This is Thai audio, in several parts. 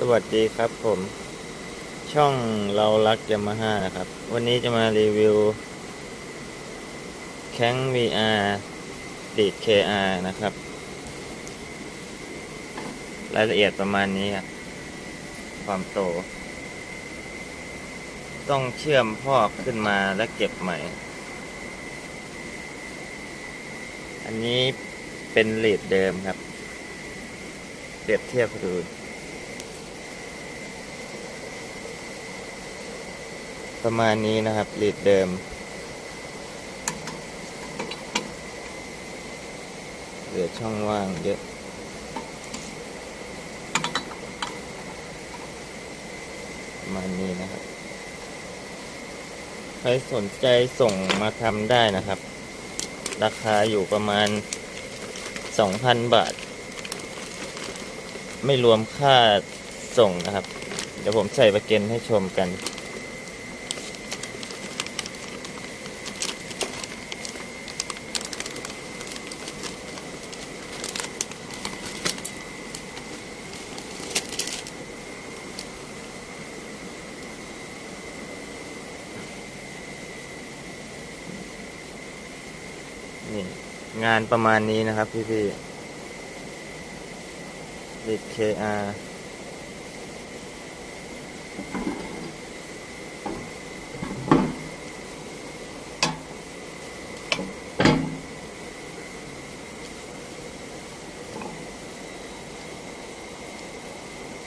สวัสดีครับผม ช่องเรารักยามาฮ่านะครับ วันนี้จะมารีวิวแข้ง VR ติด KR นะครับ รายละเอียดประมาณนี้ครับความโต ต้องเชื่อมพอกขึ้นมาและเก็บใหม่ อันนี้เป็นเลดเดิมครับ เปรียบเทียบดู ประมาณนี้นะครับลีดเดิมเหลือช่องว่างเยอะประมาณนี้นะครับ ใครสนใจส่งมาทำได้นะครับ ราคาอยู่ประมาณ 2,000 บาท ไม่รวมค่าส่งนะครับ เดี๋ยวผมใส่ประเก็นให้ชมกัน นี่งานประมาณนี้นะครับพี่พี่ลิด KR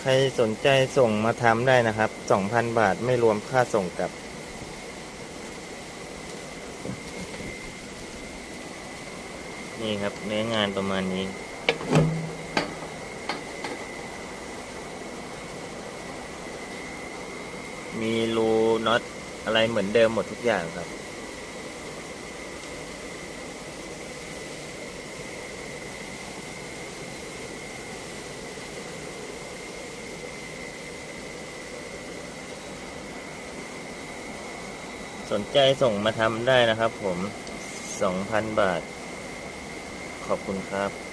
ใครสนใจส่งมาทำได้นะครับ 2,000 บาทไม่รวมค่าส่งกับ นี่ครับเนื้องานประมาณนี้ มีรูน็อตอะไรเหมือนเดิมหมดทุกอย่างครับสนใจส่งมาทำได้นะครับผม 2,000 บาท ขอบคุณครับ